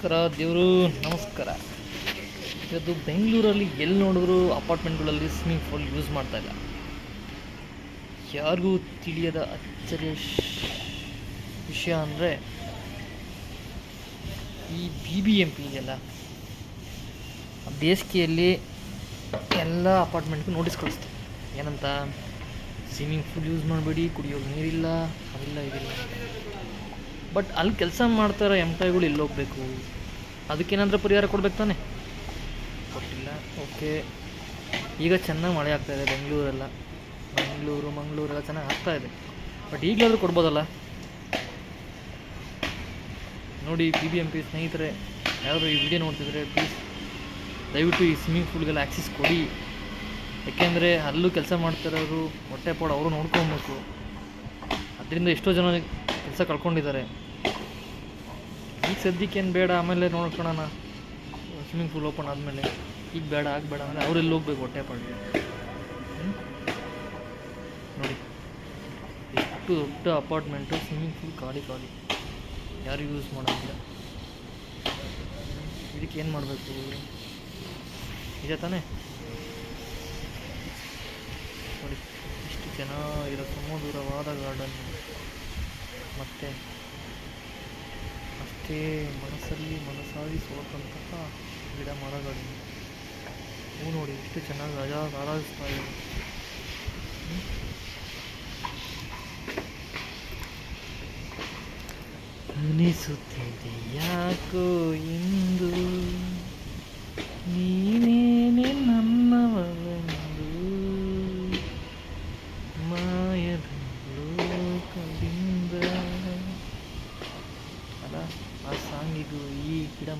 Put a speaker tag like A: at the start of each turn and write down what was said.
A: ನಮಸ್ಕಾರ ದೇವರು, ನಮಸ್ಕಾರ. ಇವತ್ತು ಬೆಂಗಳೂರಲ್ಲಿ ಎಲ್ಲಿ ನೋಡಿದ್ರು ಅಪಾರ್ಟ್ಮೆಂಟ್ಗಳಲ್ಲಿ ಸ್ವಿಮ್ಮಿಂಗ್ ಪೂಲ್ ಯೂಸ್ ಮಾಡ್ತಾ ಇಲ್ಲ? ಯಾರಿಗೂ ತಿಳಿಯದ ಅಚ್ಚರಿಯ ವಿಷಯ ಅಂದರೆ ಈ ಬಿ ಬಿ ಎಂ ಪಿ ಇದೆಯಲ್ಲ ಬೇಸಿಗೆಯಲ್ಲಿ ಎಲ್ಲ ಅಪಾರ್ಟ್ಮೆಂಟ್ಗೂ ನೋಟಿಸ್ ಕಳಿಸ್ತಾರೆ ಏನಂತ? ಸ್ವಿಮ್ಮಿಂಗ್ ಪೂಲ್ ಯೂಸ್ ಮಾಡಬೇಡಿ ಕುಡಿಯೋ ನೀರಿಲ್ಲ, ಅದಿಲ್ಲ, ಇದಿಲ್ಲ ಬಟ್ ಅಲ್ಲಿ ಕೆಲಸ ಮಾಡ್ತಾರೋ ಎಂಪ್ಲಾಯ್ಗಳು ಇಲ್ಲಿ ಹೋಗ್ಬೇಕು? ಅದಕ್ಕೇನಾದರೂ ಪರಿಹಾರ ಕೊಡ್ಬೇಕು ತಾನೆ? ಕೊಟ್ಟಿಲ್ಲ. ಓಕೆ. ಈಗ ಚೆನ್ನಾಗಿ ಮಳೆ ಆಗ್ತಾ ಇದೆ ಬೆಂಗಳೂರೆಲ್ಲ. ಬೆಂಗಳೂರು ಮಂಗಳೂರೆಲ್ಲ ಚೆನ್ನಾಗಿ ಆಗ್ತಾ ಇದೆ. ಬಟ್ ಈಗಲಾದರೂ ಕೊಡ್ಬೋದಲ್ಲ? ನೋಡಿ ಪಿ ಬಿ ಎಂ ಪಿ ಸ್ನೇಹಿತರೆ ಯಾರಾದರೂ ಈ ವಿಡಿಯೋ ನೋಡ್ತಿದ್ರೆ ಪ್ಲೀಸ್ ದಯವಿಟ್ಟು ಈ ಸ್ವಿಮ್ಮಿಂಗ್ ಪೂಲ್ಗೆಲ್ಲ ಆ್ಯಕ್ಸಿಸ್ ಕೊಡಿ. ಯಾಕೆಂದರೆ ಅಲ್ಲೂ ಕೆಲಸ ಮಾಡ್ತಿರೋರು ಹೊಟ್ಟೆ ಪಾಡು ಅವರು ನೋಡ್ಕೊಬೇಕು ಅದರಿಂದ ಎಷ್ಟೋ ಜನ ಕೆಲಸ ಕಳ್ಕೊಂಡಿದ್ದಾರೆ. ಈಗ ಸದ್ಯಕ್ಕೇನು ಬೇಡ, ಆಮೇಲೆ ನೋಡ್ಕೊಳ್ಳೋಣ ಸ್ವಿಮ್ಮಿಂಗ್ ಪೂಲ್ ಓಪನ್ ಆದಮೇಲೆ. ಈಗ ಬೇಡ ಆಗಬೇಡ ಅಂದರೆ ಅವರೆಲ್ಲಿ ಹೋಗ್ಬೇಕು ಹೊಟ್ಟೆ ಹ್ಮ್? ನೋಡಿ. ಎಷ್ಟು ದೊಡ್ಡ ಅಪಾರ್ಟ್ಮೆಂಟು ಸ್ವಿಮ್ಮಿಂಗ್ ಪೂಲ್ ಖಾಲಿ ಖಾಲಿ. ಯಾರು ಯೂಸ್ ಮಾಡೋದಿಲ್ಲ. ಇದಕ್ಕೆ ಏನು ಮಾಡಬೇಕು? ಇದೆ ತಾನೇ? ನೋಡಿ, ಇಷ್ಟು ಚೆನ್ನಾಗಿರೋ ಸುಮಧುರವಾದ ಗಾರ್ಡನ್ ಮತ್ತು ಅಷ್ಟೇ ಮನಸ್ಸಲ್ಲಿ ಮನಸ್ಸಾಗಿ ಸೋತಂತಹ ಗಿಡ ಮರಗಳು ಹೂ ನೋಡಿ ಎಷ್ಟು ಚೆನ್ನಾಗಿ ಅಜಾ ಆರಾಧಿಸ್ತಾ ಇದೆ? ಅನಿಸುತ್ತಿದೆ ಯಾಕೋ ಇಂದು ಲೋಕದಿಂದ ಅಲ್ಲ ಆ ಸಾಂಗಿಗೂ ಈ ಗಿಡ